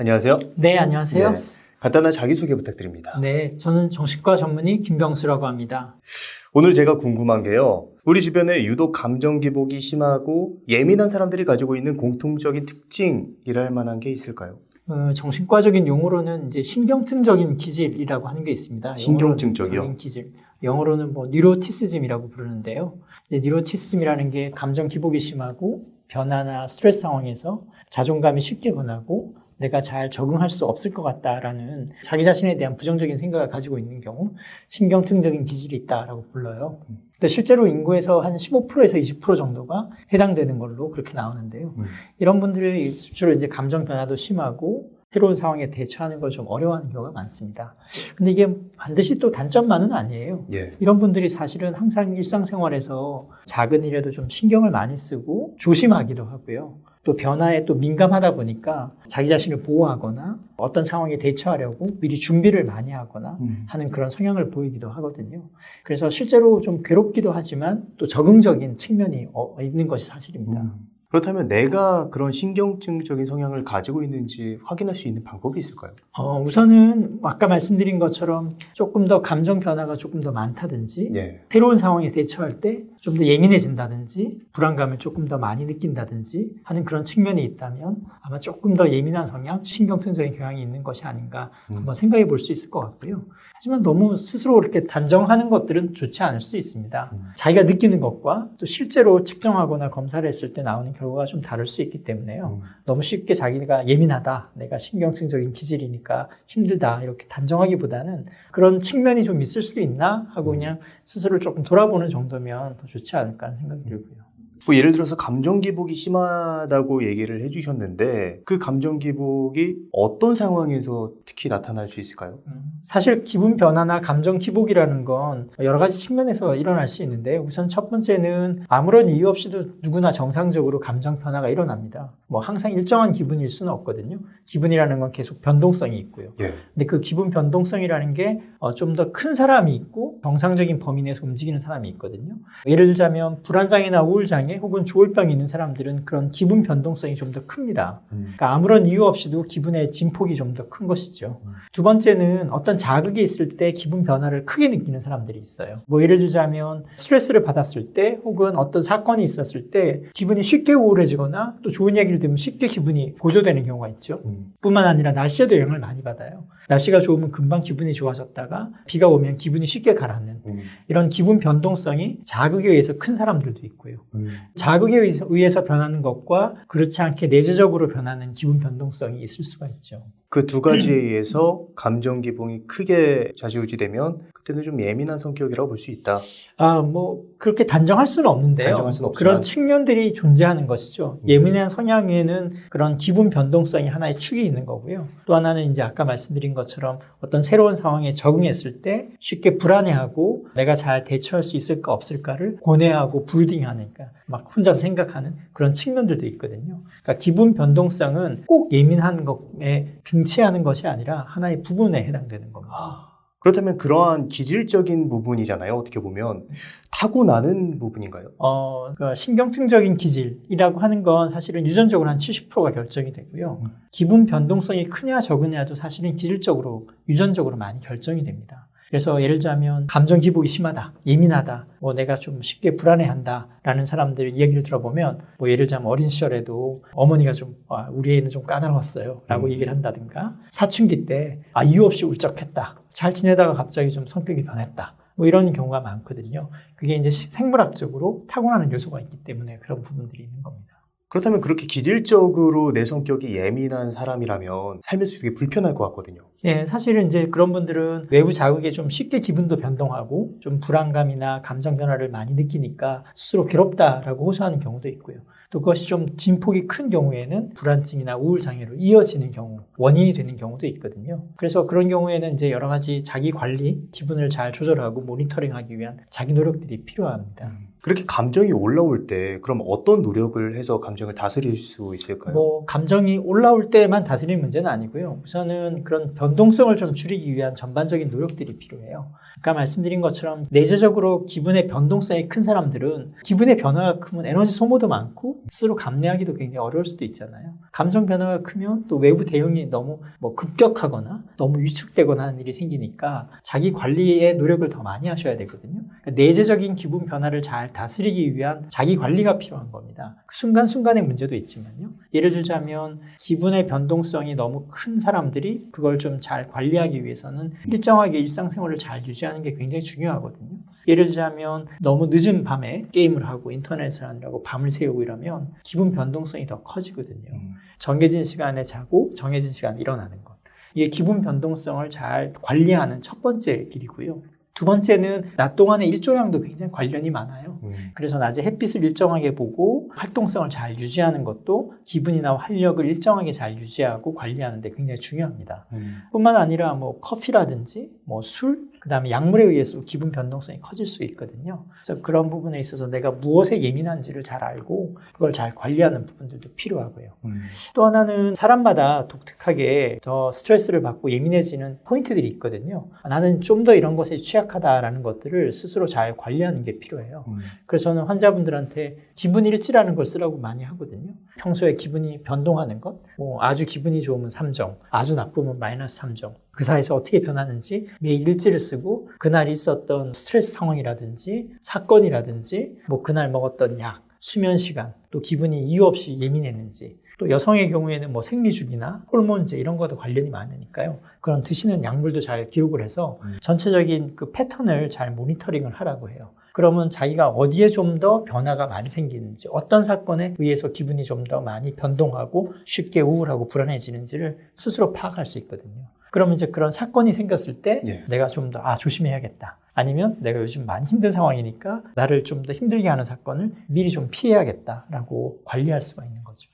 안녕하세요. 네, 안녕하세요. 네, 간단한 자기소개 부탁드립니다. 네, 저는 정신과 전문의 김병수라고 합니다. 오늘 제가 궁금한 게요. 우리 주변에 유독 감정 기복이 심하고 예민한 사람들이 가지고 있는 공통적인 특징이라 할 만한 게 있을까요? 어, 정신과적인 용어로는 이제 신경증적인 기질이라고 하는 게 있습니다. 신경증적이요? 기질. 영어로는 뭐 뉴로티시즘이라고 부르는데요. 이제 뉴로티시즘이라는 게 감정 기복이 심하고 변화나 스트레스 상황에서 자존감이 쉽게 변하고 내가 잘 적응할 수 없을 것 같다라는 자기 자신에 대한 부정적인 생각을 가지고 있는 경우 신경증적인 기질이 있다라고 불러요. 근데 실제로 인구에서 한 15%에서 20% 정도가 해당되는 걸로 그렇게 나오는데요. 음. 이런 분들이 주로 이제 감정 변화도 심하고 새로운 상황에 대처하는 걸 좀 어려워하는 경우가 많습니다. 근데 이게 반드시 또 단점만은 아니에요. 예. 이런 분들이 사실은 항상 일상생활에서 작은 일에도 좀 신경을 많이 쓰고 조심하기도 하고요. 또 변화에 또 민감하다 보니까 자기 자신을 보호하거나 어떤 상황에 대처하려고 미리 준비를 많이 하거나 음. 하는 그런 성향을 보이기도 하거든요. 그래서 실제로 좀 괴롭기도 하지만 또 적응적인 측면이 어, 있는 것이 사실입니다. 음. 그렇다면 내가 그런 신경증적인 성향을 가지고 있는지 확인할 수 있는 방법이 있을까요? 어, 우선은 아까 말씀드린 것처럼 조금 더 감정 변화가 조금 더 많다든지 예. 새로운 상황에 대처할 때 좀 더 예민해진다든지 불안감을 조금 더 많이 느낀다든지 하는 그런 측면이 있다면 아마 조금 더 예민한 성향, 신경증적인 경향이 있는 것이 아닌가 음. 한번 생각해 볼 수 있을 것 같고요. 하지만 너무 스스로 그렇게 단정하는 것들은 좋지 않을 수 있습니다. 음. 자기가 느끼는 것과 또 실제로 측정하거나 검사를 했을 때 나오는 결과가 좀 다를 수 있기 때문에요. 음. 너무 쉽게 자기가 예민하다, 내가 신경증적인 기질이니까 힘들다 이렇게 단정하기보다는 그런 측면이 좀 있을 수 있나 하고 그냥 스스로를 조금 돌아보는 정도면 더 좋지 않을까 하는 생각이 들고요. 뭐 예를 들어서 감정 기복이 심하다고 얘기를 해주셨는데 그 감정 기복이 어떤 상황에서 특히 나타날 수 있을까요? 음, 사실 기분 변화나 감정 기복이라는 건 여러 가지 측면에서 일어날 수 있는데 우선 첫 번째는 아무런 이유 없이도 누구나 정상적으로 감정 변화가 일어납니다. 뭐 항상 일정한 기분일 수는 없거든요. 기분이라는 건 계속 변동성이 있고요. 예. 근데 그 기분 변동성이라는 게 좀 더 큰 사람이 있고 정상적인 범위 내에서 움직이는 사람이 있거든요. 예를 들자면 불안장애나 우울장애 혹은 조울병이 있는 사람들은 그런 기분 변동성이 좀 더 큽니다. 음. 그러니까 아무런 이유 없이도 기분의 진폭이 좀 더 큰 것이죠. 음. 두 번째는 어떤 자극이 있을 때 기분 변화를 크게 느끼는 사람들이 있어요. 뭐 예를 들자면 스트레스를 받았을 때 혹은 어떤 사건이 있었을 때 기분이 쉽게 우울해지거나 또 좋은 얘기를 들으면 쉽게 기분이 고조되는 경우가 있죠. 음. 뿐만 아니라 날씨에도 영향을 많이 받아요. 날씨가 좋으면 금방 기분이 좋아졌다가 비가 오면 기분이 쉽게 가라앉는 음. 이런 기분 변동성이 자극에 의해서 큰 사람들도 있고요. 음. 자극에 의해서- 변하는 것과 그렇지 않게 내재적으로 변하는 기분 변동성이 있을 수가 있죠. 그 두 가지에 의해서 감정 기복이 크게 좌지우지되면 그때는 좀 예민한 성격이라고 볼 수 있다. 아, 뭐 그렇게 단정할 수는 없는데요. 단정할 수는 없지만. 그런 측면들이 존재하는 것이죠. 음. 예민한 성향에는 그런 기분 변동성이 하나의 축이 있는 거고요. 또 하나는 이제 아까 말씀드린 것처럼 어떤 새로운 상황에 적응했을 때 쉽게 불안해하고 내가 잘 대처할 수 있을까 없을까를 고뇌하고 불딩하니까 막 혼자서 생각하는 그런 측면들도 있거든요. 그러니까 기분 변동성은 꼭 예민한 것에 등 치하는 것이 아니라 하나의 부분에 해당되는 겁니다. 아, 그렇다면 그러한 기질적인 부분이잖아요. 어떻게 보면 타고나는 부분인가요? 어, 그러니까 신경증적인 기질이라고 하는 건 사실은 유전적으로 한 70%가 결정이 되고요. 음. 기분 변동성이 크냐 적으냐도 사실은 기질적으로 유전적으로 많이 결정이 됩니다. 그래서 예를 들자면 감정 기복이 심하다, 예민하다, 뭐 내가 좀 쉽게 불안해한다라는 사람들 이야기를 들어보면 뭐 예를 들자면 어린 시절에도 어머니가 좀 아, 우리 애는 좀 까다로웠어요라고 음. 얘기를 한다든가 사춘기 때 아, 이유 없이 울적했다, 잘 지내다가 갑자기 좀 성격이 변했다. 뭐 이런 경우가 많거든요. 그게 이제 시- 생물학적으로 타고나는 요소가 있기 때문에 그런 부분들이 있는 겁니다. 그렇다면 그렇게 기질적으로 내 성격이 예민한 사람이라면 삶에서 되게 불편할 것 같거든요. 예, 사실은 이제 그런 분들은 외부 자극에 좀 쉽게 기분도 변동하고 좀 불안감이나 감정 변화를 많이 느끼니까 스스로 괴롭다라고 호소하는 경우도 있고요. 또 그것이 좀 진폭이 큰 경우에는 불안증이나 우울 장애로 이어지는 경우, 원인이 되는 경우도 있거든요. 그래서 그런 경우에는 이제 여러 가지 자기 관리, 기분을 잘 조절하고 모니터링하기 위한 자기 노력들이 필요합니다. 그렇게 감정이 올라올 때 그럼 어떤 노력을 해서 감정을 다스릴 수 있을까요? 뭐 감정이 올라올 때만 다스리는 문제는 아니고요. 우선은 그런 변동성을 좀 줄이기 위한 전반적인 노력들이 필요해요. 아까 말씀드린 것처럼 내재적으로 기분의 변동성이 큰 사람들은 기분의 변화가 크면 에너지 소모도 많고 스스로 감내하기도 굉장히 어려울 수도 있잖아요. 감정 변화가 크면 또 외부 대응이 너무 뭐 급격하거나 너무 위축되거나 하는 일이 생기니까 자기 관리에 노력을 더 많이 하셔야 되거든요. 그러니까 내재적인 기분 변화를 잘 다스리기 위한 자기 관리가 필요한 겁니다. 그 순간순간의 문제도 있지만요. 예를 들자면 기분의 변동성이 너무 큰 사람들이 그걸 좀 잘 관리하기 위해서는 일정하게 일상생활을 잘 유지하는 게 굉장히 중요하거든요. 예를 들자면 너무 늦은 밤에 게임을 하고 인터넷을 하느라고 밤을 새우고 이러면 기분 변동성이 더 커지거든요. 음. 정해진 시간에 자고 정해진 시간에 일어나는 것. 이게 기분 변동성을 잘 관리하는 첫 번째 길이고요. 두 번째는 낮 동안의 일조량도 굉장히 관련이 많아요. 음. 그래서 낮에 햇빛을 일정하게 보고 활동성을 잘 유지하는 것도 기분이나 활력을 일정하게 잘 유지하고 관리하는 데 굉장히 중요합니다. 음. 뿐만 아니라 뭐 커피라든지 뭐 술, 그 다음에 약물에 의해서 기분 변동성이 커질 수 있거든요. 그래서 그런 부분에 있어서 내가 무엇에 예민한지를 잘 알고 그걸 잘 관리하는 부분들도 필요하고요. 음. 또 하나는 사람마다 독특하게 더 스트레스를 받고 예민해지는 포인트들이 있거든요. 나는 좀 더 이런 것에 취약하다라는 것들을 스스로 잘 관리하는 게 필요해요. 음. 그래서 저는 환자분들한테 기분 일지라는 걸 쓰라고 많이 하거든요. 평소에 기분이 변동하는 것, 뭐 아주 기분이 좋으면 3점, 아주 나쁘면 마이너스 3점. 그 사이에서 어떻게 변하는지 매일 일지를 쓰고 그날 있었던 스트레스 상황이라든지 사건이라든지 뭐 그날 먹었던 약, 수면 시간, 또 기분이 이유 없이 예민했는지 또 여성의 경우에는 뭐 생리주기나 호르몬제 이런 것도 관련이 많으니까요. 그런 드시는 약물도 잘 기록을 해서 음. 전체적인 그 패턴을 잘 모니터링을 하라고 해요. 그러면 자기가 어디에 좀 더 변화가 많이 생기는지, 어떤 사건에 의해서 기분이 좀 더 많이 변동하고 쉽게 우울하고 불안해지는지를 스스로 파악할 수 있거든요. 그러면 이제 그런 사건이 생겼을 때 예. 내가 좀 더 아, 조심해야겠다. 아니면 내가 요즘 많이 힘든 상황이니까 나를 좀 더 힘들게 하는 사건을 미리 좀 피해야겠다라고 관리할 수가 있는 거죠.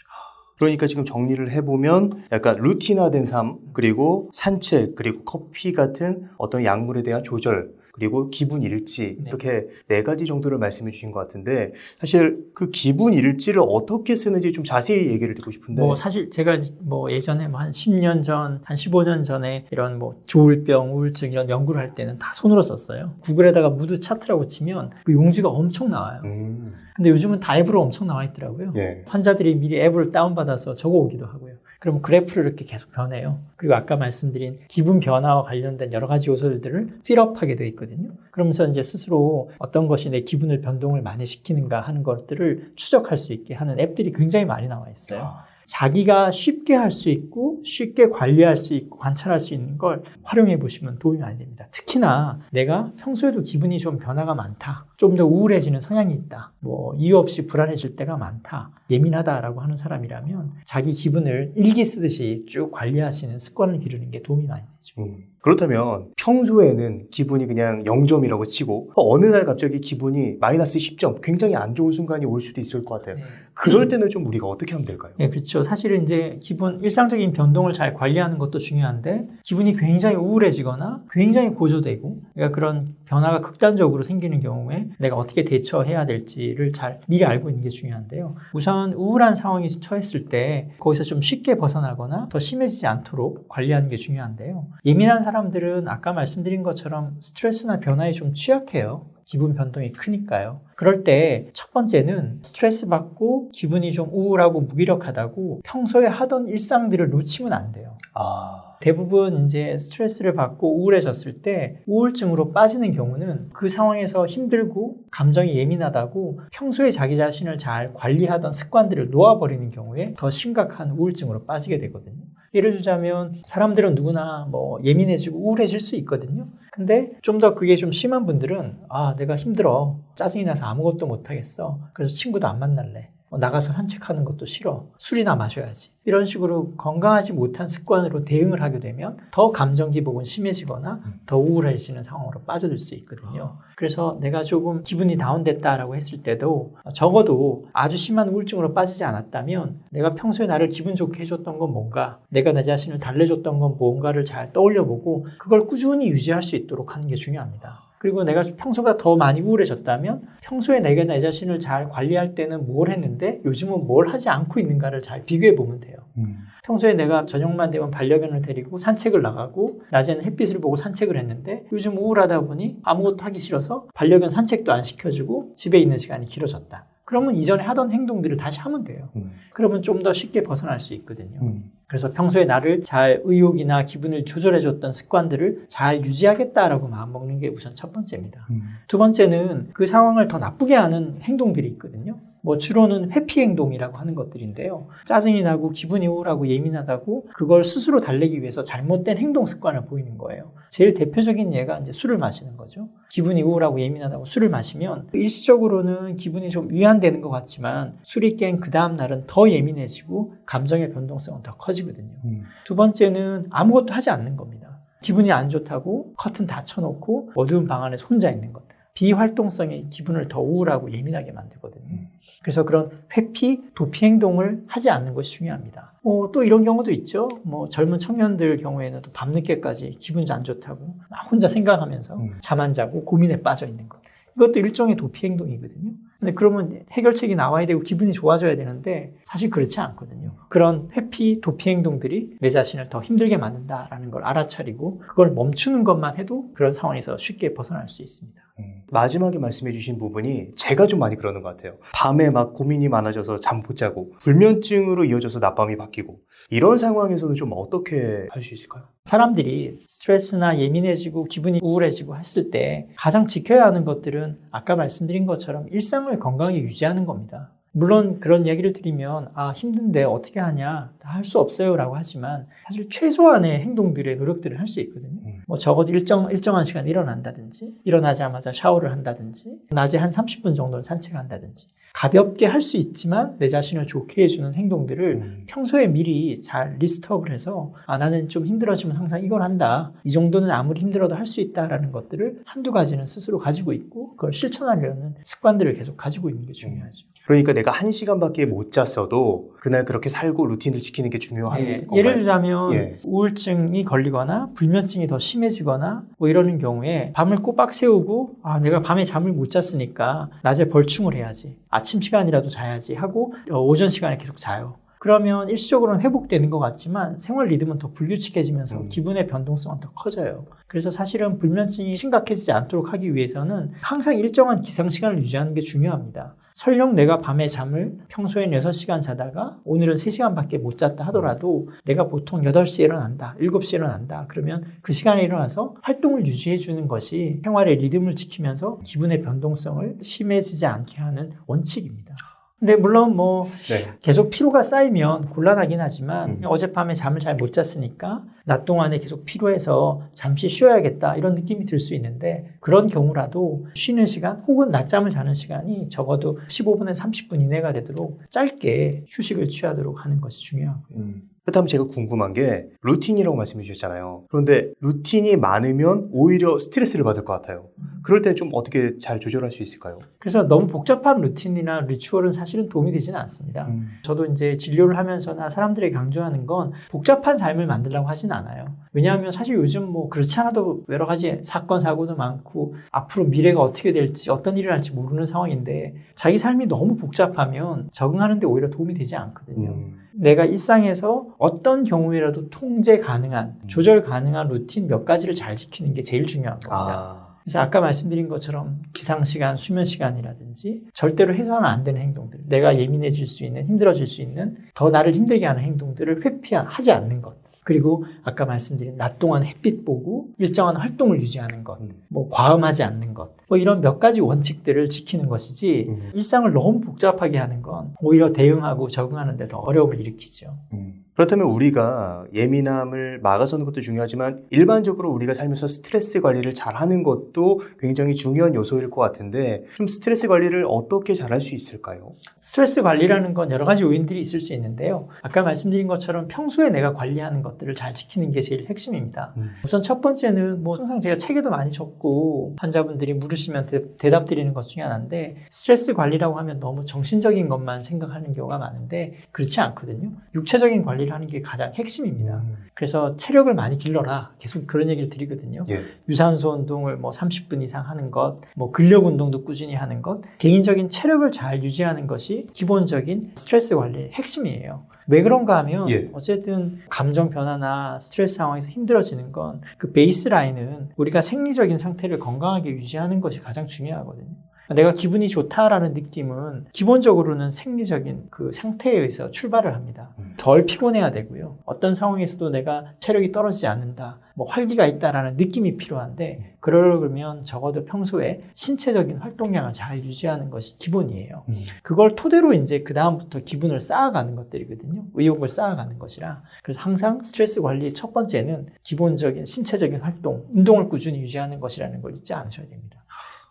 그러니까 지금 정리를 해보면 약간 루틴화된 삶, 그리고 산책, 그리고 커피 같은 어떤 약물에 대한 조절, 그리고 기분 일지, 네. 이렇게 네 가지 정도를 말씀해 주신 것 같은데, 사실 그 기분 일지를 어떻게 쓰는지 좀 자세히 얘기를 듣고 싶은데. 뭐 사실 제가 뭐 예전에 뭐 한 10년 전, 한 15년 전에 이런 뭐 조울병, 우울증 이런 연구를 할 때는 다 손으로 썼어요. 구글에다가 무드 차트라고 치면 그 용지가 엄청 나와요. 음, 근데 요즘은 다 앱으로 엄청 나와 있더라고요. 예. 환자들이 미리 앱을 다운받아서 적어 오기도 하고요. 그럼 그래프를 이렇게 계속 변해요. 그리고 아까 말씀드린 기분 변화와 관련된 여러 가지 요소들을 필업하게 되어 있거든요. 그러면서 이제 스스로 어떤 것이 내 기분을 변동을 많이 시키는가 하는 것들을 추적할 수 있게 하는 앱들이 굉장히 많이 나와 있어요. 아, 자기가 쉽게 할 수 있고 쉽게 관리할 수 있고 관찰할 수 있는 걸 활용해 보시면 도움이 많이 됩니다. 특히나 내가 평소에도 기분이 좀 변화가 많다. 좀 더 우울해지는 성향이 있다. 뭐 이유 없이 불안해질 때가 많다. 예민하다라고 하는 사람이라면 자기 기분을 일기 쓰듯이 쭉 관리하시는 습관을 기르는 게 도움이 많이 되죠. 음. 그렇다면 평소에는 기분이 그냥 0점이라고 치고 어느 날 갑자기 기분이 마이너스 10점, 굉장히 안 좋은 순간이 올 수도 있을 것 같아요. 그럴 때는 좀 우리가 어떻게 하면 될까요? 네, 그렇죠. 사실은 이제 기분, 일상적인 변동을 잘 관리하는 것도 중요한데, 기분이 굉장히 우울해지거나 굉장히 고조되고, 그러니까 그런 변화가 극단적으로 생기는 경우에 내가 어떻게 대처해야 될지를 잘 미리 알고 있는 게 중요한데요. 우선 우울한 상황에 처했을 때 거기서 좀 쉽게 벗어나거나 더 심해지지 않도록 관리하는 게 중요한데요. 예민한 사람들은 아까 말씀드린 것처럼 스트레스나 변화에 좀 취약해요. 기분 변동이 크니까요. 그럴 때 첫 번째는 스트레스 받고 기분이 좀 우울하고 무기력하다고 평소에 하던 일상들을 놓치면 안 돼요. 아, 대부분 이제 스트레스를 받고 우울해졌을 때 우울증으로 빠지는 경우는 그 상황에서 힘들고 감정이 예민하다고 평소에 자기 자신을 잘 관리하던 습관들을 놓아버리는 경우에 더 심각한 우울증으로 빠지게 되거든요. 예를 들자면 사람들은 누구나 뭐 예민해지고 우울해질 수 있거든요. 근데 좀 더 그게 좀 심한 분들은 아, 내가 힘들어. 짜증이 나서 아무것도 못 하겠어. 그래서 친구도 안 만날래. 뭐 나가서 산책하는 것도 싫어. 술이나 마셔야지. 이런 식으로 건강하지 못한 습관으로 대응을 하게 되면 더 감정 기복은 심해지거나 더 우울해지는 상황으로 빠져들 수 있거든요. 그래서 내가 조금 기분이 다운됐다라고 했을 때도 적어도 아주 심한 우울증으로 빠지지 않았다면 내가 평소에 나를 기분 좋게 해줬던 건 뭔가 내가 내 자신을 달래줬던 건 뭔가를 잘 떠올려보고 그걸 꾸준히 유지할 수 있도록 하는 게 중요합니다. 그리고 내가 평소보다 더 많이 우울해졌다면 평소에 내가 내 자신을 잘 관리할 때는 뭘 했는데 요즘은 뭘 하지 않고 있는가를 잘 비교해 보면 돼요. 음. 평소에 내가 저녁만 되면 반려견을 데리고 산책을 나가고 낮에는 햇빛을 보고 산책을 했는데 요즘 우울하다 보니 아무것도 하기 싫어서 반려견 산책도 안 시켜주고 집에 있는 시간이 길어졌다. 그러면 이전에 하던 행동들을 다시 하면 돼요. 음. 그러면 좀 더 쉽게 벗어날 수 있거든요. 음. 그래서 평소에 나를 잘 의욕이나 기분을 조절해줬던 습관들을 잘 유지하겠다라고 마음먹는 게 우선 첫 번째입니다. 음. 두 번째는 그 상황을 더 나쁘게 하는 행동들이 있거든요. 뭐 주로는 회피 행동이라고 하는 것들인데요. 짜증이 나고 기분이 우울하고 예민하다고 그걸 스스로 달래기 위해서 잘못된 행동 습관을 보이는 거예요. 제일 대표적인 예가 이제 술을 마시는 거죠. 기분이 우울하고 예민하다고 술을 마시면 일시적으로는 기분이 좀 위안되는 것 같지만 술이 깬 그 다음 날은 더 예민해지고 감정의 변동성은 더 커지거든요. 음. 두 번째는 아무것도 하지 않는 겁니다. 기분이 안 좋다고 커튼 다 쳐놓고 어두운 방 안에서 혼자 있는 것. 비활동성이 기분을 더 우울하고 예민하게 만들거든요. 음. 그래서 그런 회피, 도피 행동을 하지 않는 것이 중요합니다. 어, 또 이런 경우도 있죠. 뭐 젊은 청년들 경우에는 또 밤늦게까지 기분이 안 좋다고 막 혼자 생각하면서 음. 잠안 자고 고민에 빠져 있는 것. 이것도 일종의 도피 행동이거든요. 근데 그러면 해결책이 나와야 되고 기분이 좋아져야 되는데 사실 그렇지 않거든요. 그런 회피, 도피 행동들이 내 자신을 더 힘들게 만든다라는 걸 알아차리고 그걸 멈추는 것만 해도 그런 상황에서 쉽게 벗어날 수 있습니다. 음. 마지막에 말씀해 주신 부분이 제가 좀 많이 그러는 것 같아요. 밤에 막 고민이 많아져서 잠 못 자고 불면증으로 이어져서 낮밤이 바뀌고 이런 상황에서는 좀 어떻게 할 수 있을까요? 사람들이 스트레스나 예민해지고 기분이 우울해지고 했을 때 가장 지켜야 하는 것들은 아까 말씀드린 것처럼 일상을 건강하게 유지하는 겁니다. 물론 그런 얘기를 드리면 아 힘든데 어떻게 하냐 할 수 없어요 라고 하지만 사실 최소한의 행동들의 노력들을 할 수 있거든요 음. 뭐 적어도 일정, 일정한 시간 일어난다든지 일어나자마자 샤워를 한다든지 낮에 한 30분 정도는 산책한다든지 가볍게 할 수 있지만 내 자신을 좋게 해주는 행동들을 음. 평소에 미리 잘 리스트업을 해서 아 나는 좀 힘들어지면 항상 이걸 한다 이 정도는 아무리 힘들어도 할 수 있다라는 것들을 한두 가지는 스스로 가지고 있고 그걸 실천하려는 습관들을 계속 가지고 있는 게 중요하죠. 그러니까 내가 한 시간밖에 못 잤어도 그날 그렇게 살고 루틴을 지키는 게 중요한 예, 건가요? 예를 들자면 예. 우울증이 걸리거나 불면증이 더 심 해지거나 뭐 이러는 경우에 밤을 꼬박 세우고 아 내가 밤에 잠을 못 잤으니까 낮에 벌충을 해야지 아침 시간이라도 자야지 하고 어, 오전 시간에 계속 자요. 그러면 일시적으로는 회복되는 것 같지만 생활 리듬은 더 불규칙해지면서 음. 기분의 변동성은 더 커져요. 그래서 사실은 불면증이 심각해지지 않도록 하기 위해서는 항상 일정한 기상 시간을 유지하는 게 중요합니다. 설령 내가 밤에 잠을 평소엔 6시간 자다가 오늘은 3시간밖에 못 잤다 하더라도 내가 보통 8시에 일어난다, 7시에 일어난다. 그러면 그 시간에 일어나서 활동을 유지해 주는 것이 생활의 리듬을 지키면서 기분의 변동성을 심해지지 않게 하는 원칙입니다. 근데 물론 뭐 네. 계속 피로가 쌓이면 곤란하긴 하지만 음. 어젯밤에 잠을 잘 못 잤으니까 낮 동안에 계속 피로해서 잠시 쉬어야겠다 이런 느낌이 들 수 있는데 그런 경우라도 쉬는 시간 혹은 낮잠을 자는 시간이 적어도 15분에서 30분 이내가 되도록 짧게 휴식을 취하도록 하는 것이 중요하고요. 음. 그렇다면 제가 궁금한 게 루틴이라고 말씀해 주셨잖아요. 그런데 루틴이 많으면 오히려 스트레스를 받을 것 같아요. 그럴 때 좀 어떻게 잘 조절할 수 있을까요? 그래서 너무 복잡한 루틴이나 리추얼은 사실은 도움이 되지는 않습니다. 음. 저도 이제 진료를 하면서나 사람들에게 강조하는 건 복잡한 삶을 만들려고 하진 않아요. 왜냐하면 사실 요즘 뭐 그렇지 않아도 여러 가지 사건, 사고도 많고 앞으로 미래가 어떻게 될지 어떤 일이 날지 모르는 상황인데 자기 삶이 너무 복잡하면 적응하는데 오히려 도움이 되지 않거든요. 음. 내가 일상에서 어떤 경우에라도 통제 가능한, 조절 가능한 루틴 몇 가지를 잘 지키는 게 제일 중요한 겁니다. 아. 그래서 아까 말씀드린 것처럼 기상시간, 수면시간이라든지 절대로 해서는 안 되는 행동들, 내가 예민해질 수 있는, 힘들어질 수 있는, 더 나를 힘들게 하는 행동들을 회피하지 않는 것. 그리고 아까 말씀드린 낮 동안 햇빛 보고 일정한 활동을 유지하는 것, 음. 뭐 과음하지 않는 것, 뭐 이런 몇 가지 원칙들을 지키는 것이지 음. 일상을 너무 복잡하게 하는 건 오히려 대응하고 적응하는데 더 어려움을 일으키죠. 음. 그렇다면 우리가 예민함을 막아서는 것도 중요하지만 일반적으로 우리가 살면서 스트레스 관리를 잘 하는 것도 굉장히 중요한 요소일 것 같은데 좀 스트레스 관리를 어떻게 잘 할 수 있을까요? 스트레스 관리라는 건 여러 가지 요인들이 있을 수 있는데요. 아까 말씀드린 것처럼 평소에 내가 관리하는 것들을 잘 지키는 게 제일 핵심입니다. 음. 우선 첫 번째는 뭐 항상 제가 책에도 많이 적고 환자분들이 물으시면 대, 답 드리는 것 중에 하나인데 스트레스 관리라고 하면 너무 정신적인 것만 생각하는 경우가 많은데 그렇지 않거든요. 육체적인 관리 를 하는 게 가장 핵심입니다. 음. 그래서 체력을 많이 길러라. 계속 그런 얘기를 드리거든요. 예. 유산소 운동을 뭐 30분 이상 하는 것, 뭐 근력 운동도 꾸준히 하는 것, 개인적인 체력을 잘 유지하는 것이 기본적인 스트레스 관리의 핵심이에요. 왜 그런가 하면 예. 어쨌든 감정 변화나 스트레스 상황에서 힘들어지는 건 그 베이스 라인은 우리가 생리적인 상태를 건강하게 유지하는 것이 가장 중요하거든요. 내가 기분이 좋다라는 느낌은 기본적으로는 생리적인 그 상태에 의해서 출발을 합니다. 음. 덜 피곤해야 되고요. 어떤 상황에서도 내가 체력이 떨어지지 않는다. 뭐 활기가 있다라는 느낌이 필요한데 그러려면 적어도 평소에 신체적인 활동량을 잘 유지하는 것이 기본이에요. 음. 그걸 토대로 이제 그 다음부터 기분을 쌓아가는 것들이거든요. 의욕을 쌓아가는 것이라. 그래서 항상 스트레스 관리 첫 번째는 기본적인 신체적인 활동, 운동을 꾸준히 유지하는 것이라는 걸 잊지 않으셔야 됩니다.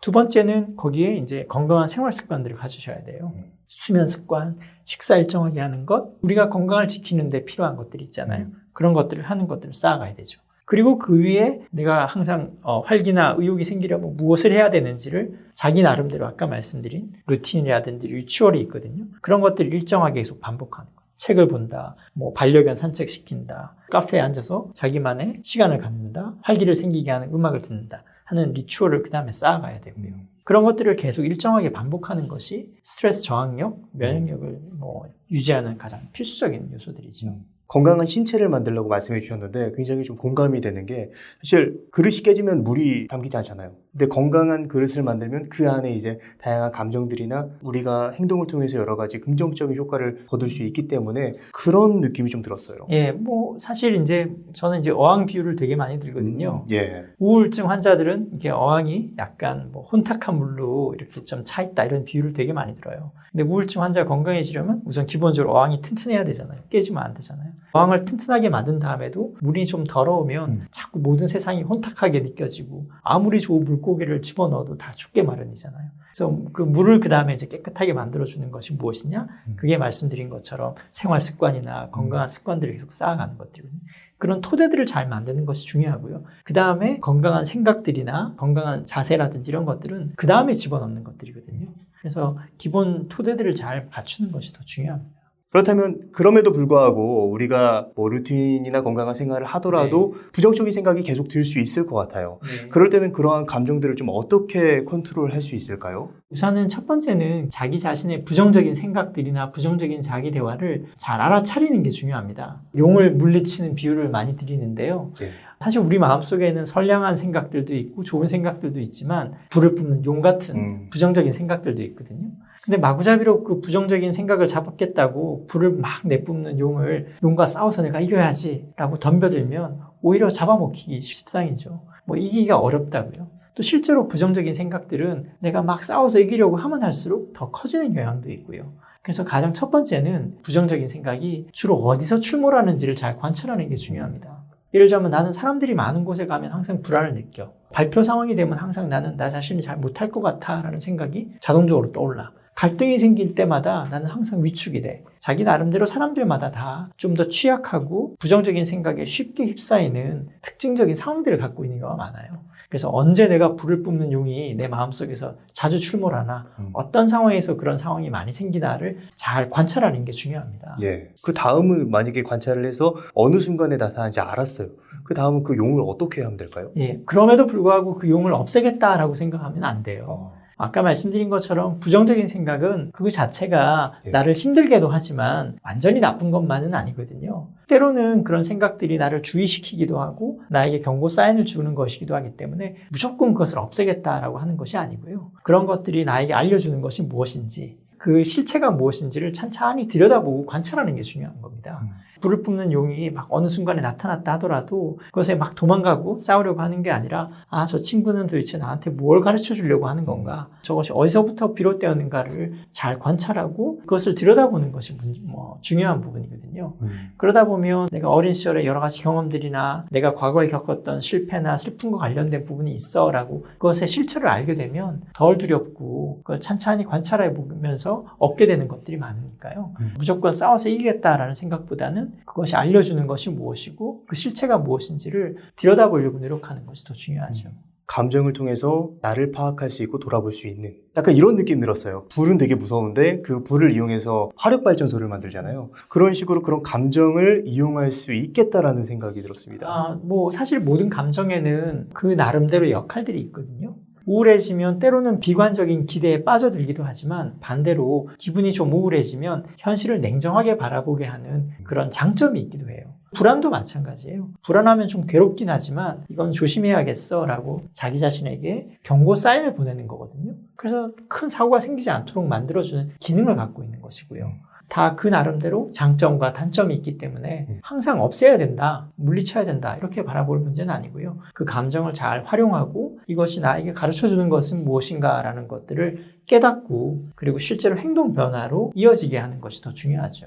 두 번째는 거기에 이제 건강한 생활 습관들을 가지셔야 돼요. 음. 수면 습관, 식사 일정하게 하는 것, 우리가 건강을 지키는데 필요한 것들이 있잖아요. 그런 것들을 하는 것들을 쌓아가야 되죠. 그리고 그 위에 내가 항상 어, 활기나 의욕이 생기려면 무엇을 해야 되는지를 자기 나름대로 아까 말씀드린 루틴이라든지 리추얼이 있거든요. 그런 것들을 일정하게 계속 반복하는 거예요. 책을 본다, 뭐 반려견 산책시킨다, 카페에 앉아서 자기만의 시간을 갖는다, 활기를 생기게 하는 음악을 듣는다 하는 리추얼을 그 다음에 쌓아가야 되고요. 음. 그런 것들을 계속 일정하게 반복하는 것이 스트레스 저항력, 면역력을 뭐 유지하는 가장 필수적인 요소들이죠. 음. 건강한 신체를 만들려고 말씀해 주셨는데 굉장히 좀 공감이 되는 게 사실 그릇이 깨지면 물이 담기지 않잖아요. 근데 건강한 그릇을 만들면 그 안에 이제 다양한 감정들이나 우리가 행동을 통해서 여러 가지 긍정적인 효과를 거둘 수 있기 때문에 그런 느낌이 좀 들었어요. 예, 뭐 사실 이제 저는 이제 어항 비유를 되게 많이 들거든요. 예. 우울증 환자들은 이게 어항이 약간 뭐 혼탁한 물로 이렇게 좀 차 있다 이런 비유를 되게 많이 들어요. 근데 우울증 환자가 건강해지려면 우선 기본적으로 어항이 튼튼해야 되잖아요. 깨지면 안 되잖아요. 어항을 튼튼하게 만든 다음에도 물이 좀 더러우면 음. 자꾸 모든 세상이 혼탁하게 느껴지고 아무리 좋은 물고기를 집어넣어도 다 죽게 마련이잖아요. 그래서 그 물을 그 다음에 이제 깨끗하게 만들어주는 것이 무엇이냐? 음. 그게 말씀드린 것처럼 생활 습관이나 건강한 습관들을 계속 쌓아가는 것들이거든요. 그런 토대들을 잘 만드는 것이 중요하고요. 그 다음에 건강한 생각들이나 건강한 자세라든지 이런 것들은 그 다음에 집어넣는 것들이거든요. 그래서 기본 토대들을 잘 갖추는 것이 더 중요합니다. 그렇다면 그럼에도 불구하고 우리가 뭐 루틴이나 건강한 생활을 하더라도 부정적인 생각이 계속 들 수 있을 것 같아요. 그럴 때는 그러한 감정들을 좀 어떻게 컨트롤할 수 있을까요? 우선은 첫 번째는 자기 자신의 부정적인 생각들이나 부정적인 자기 대화를 잘 알아차리는 게 중요합니다. 용을 물리치는 비유를 많이 드리는데요. 네. 사실 우리 마음속에는 선량한 생각들도 있고 좋은 생각들도 있지만 불을 뿜는 용 같은 음. 부정적인 생각들도 있거든요. 근데 마구잡이로 그 부정적인 생각을 잡았겠다고 불을 막 내뿜는 용을 용과 싸워서 내가 이겨야지 라고 덤벼들면 오히려 잡아먹히기 십상이죠. 뭐 이기기가 어렵다고요. 또 실제로 부정적인 생각들은 내가 막 싸워서 이기려고 하면 할수록 더 커지는 경향도 있고요. 그래서 가장 첫 번째는 부정적인 생각이 주로 어디서 출몰하는지를 잘 관찰하는 게 중요합니다. 예를 들자면 나는 사람들이 많은 곳에 가면 항상 불안을 느껴. 발표 상황이 되면 항상 나는 나 자신이 잘 못할 것 같아 라는 생각이 자동적으로 떠올라. 갈등이 생길 때마다 나는 항상 위축이 돼. 자기 나름대로 사람들마다 다 좀 더 취약하고 부정적인 생각에 쉽게 휩싸이는 특징적인 상황들을 갖고 있는 경우가 많아요. 그래서 언제 내가 불을 뿜는 용이 내 마음속에서 자주 출몰하나 음. 어떤 상황에서 그런 상황이 많이 생기나를 잘 관찰하는 게 중요합니다. 예. 그 다음은 만약에 관찰을 해서 어느 순간에 나타나는지 알았어요. 그 다음은 그 용을 어떻게 하면 될까요? 예, 그럼에도 불구하고 그 용을 없애겠다라고 생각하면 안 돼요. 어. 아까 말씀드린 것처럼 부정적인 생각은 그 자체가 예. 나를 힘들게도 하지만 완전히 나쁜 것만은 아니거든요. 때로는 그런 생각들이 나를 주의시키기도 하고 나에게 경고 사인을 주는 것이기도 하기 때문에 무조건 그것을 없애겠다라고 하는 것이 아니고요. 그런 것들이 나에게 알려주는 것이 무엇인지 그 실체가 무엇인지를 찬찬히 들여다보고 관찰하는 게 중요한 겁니다. 음. 불을 뿜는 용이 막 어느 순간에 나타났다 하더라도 그것에 막 도망가고 싸우려고 하는 게 아니라 아, 저 친구는 도대체 나한테 무엇을 가르쳐 주려고 하는 건가? 저것이 어디서부터 비롯되었는가를 잘 관찰하고 그것을 들여다보는 것이 문- 뭐 중요한 부분이거든요. 음. 그러다 보면 내가 어린 시절에 여러 가지 경험들이나 내가 과거에 겪었던 실패나 슬픔과 관련된 부분이 있어라고 그것의 실체를 알게 되면 덜 두렵고 그걸 찬찬히 관찰해 보면서 얻게 되는 것들이 많으니까요. 음. 무조건 싸워서 이기겠다라는 생각보다는 그것이 알려주는 것이 무엇이고 그 실체가 무엇인지를 들여다보려고 노력하는 것이 더 중요하죠. 감정을 통해서 나를 파악할 수 있고 돌아볼 수 있는 약간 이런 느낌 들었어요. 불은 되게 무서운데 그 불을 이용해서 화력 발전소를 만들잖아요. 그런 식으로 그런 감정을 이용할 수 있겠다라는 생각이 들었습니다. 아, 뭐 사실 모든 감정에는 그 나름대로 역할들이 있거든요. 우울해지면 때로는 비관적인 기대에 빠져들기도 하지만 반대로 기분이 좀 우울해지면 현실을 냉정하게 바라보게 하는 그런 장점이 있기도 해요. 불안도 마찬가지예요. 불안하면 좀 괴롭긴 하지만 이건 조심해야겠어 라고 자기 자신에게 경고 사인을 보내는 거거든요. 그래서 큰 사고가 생기지 않도록 만들어주는 기능을 갖고 있는 것이고요. 다 그 나름대로 장점과 단점이 있기 때문에 항상 없애야 된다, 물리쳐야 된다, 이렇게 바라볼 문제는 아니고요. 그 감정을 잘 활용하고 이것이 나에게 가르쳐 주는 것은 무엇인가라는 것들을 깨닫고 그리고 실제로 행동 변화로 이어지게 하는 것이 더 중요하죠.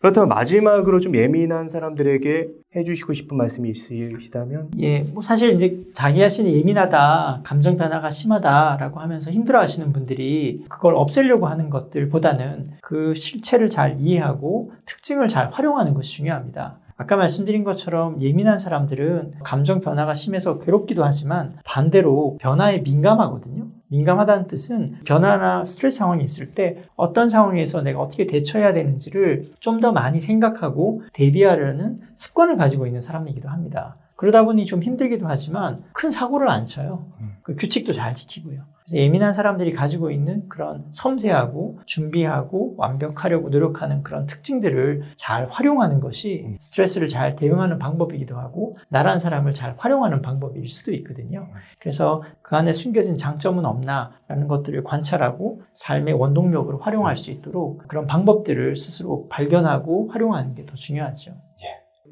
그렇다면 마지막으로 좀 예민한 사람들에게 해주시고 싶은 말씀이 있으시다면 예, 뭐 사실 이제 자기 자신이 예민하다, 감정 변화가 심하다라고 하면서 힘들어 하시는 분들이 그걸 없애려고 하는 것들보다는 그 실체를 잘 이해하고 특징을 잘 활용하는 것이 중요합니다. 아까 말씀드린 것처럼 예민한 사람들은 감정 변화가 심해서 괴롭기도 하지만 반대로 변화에 민감하거든요. 민감하다는 뜻은 변화나 스트레스 상황이 있을 때 어떤 상황에서 내가 어떻게 대처해야 되는지를 좀 더 많이 생각하고 대비하려는 습관을 가지고 있는 사람이기도 합니다. 그러다 보니 좀 힘들기도 하지만 큰 사고를 안 쳐요. 음. 그 규칙도 잘 지키고요. 그래서 예민한 사람들이 가지고 있는 그런 섬세하고 준비하고 완벽하려고 노력하는 그런 특징들을 잘 활용하는 것이 음. 스트레스를 잘 대응하는 방법이기도 하고 나란 사람을 잘 활용하는 방법일 수도 있거든요. 그래서 그 안에 숨겨진 장점은 없나라는 것들을 관찰하고 삶의 원동력으로 활용할 수 있도록 그런 방법들을 스스로 발견하고 활용하는 게 더 중요하죠.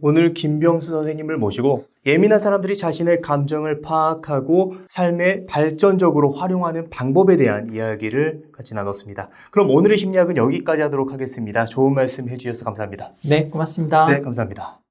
오늘 김병수 선생님을 모시고 예민한 사람들이 자신의 감정을 파악하고 삶에 발전적으로 활용하는 방법에 대한 이야기를 같이 나눴습니다. 그럼 오늘의 심리학은 여기까지 하도록 하겠습니다. 좋은 말씀 해주셔서 감사합니다. 네, 고맙습니다. 네, 감사합니다.